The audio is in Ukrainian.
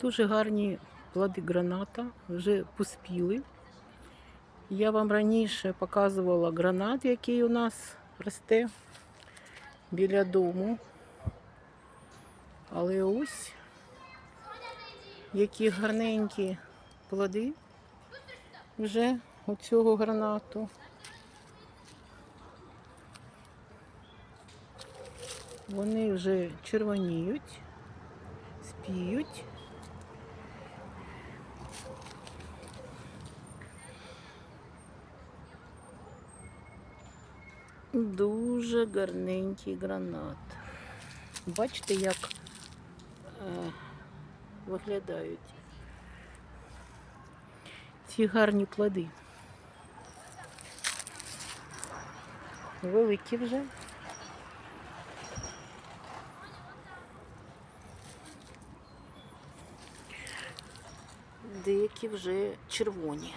Дуже гарні плоди граната, вже поспіли. Я вам раніше показувала гранат, який у нас росте біля дому. Але ось які гарненькі плоди вже у цього гранату. Вони вже червоніють, спіють. Дуже гарненький гранат. Бачите, як е, виглядають ці гарні плоди. Великі вже. Деякі вже червоні.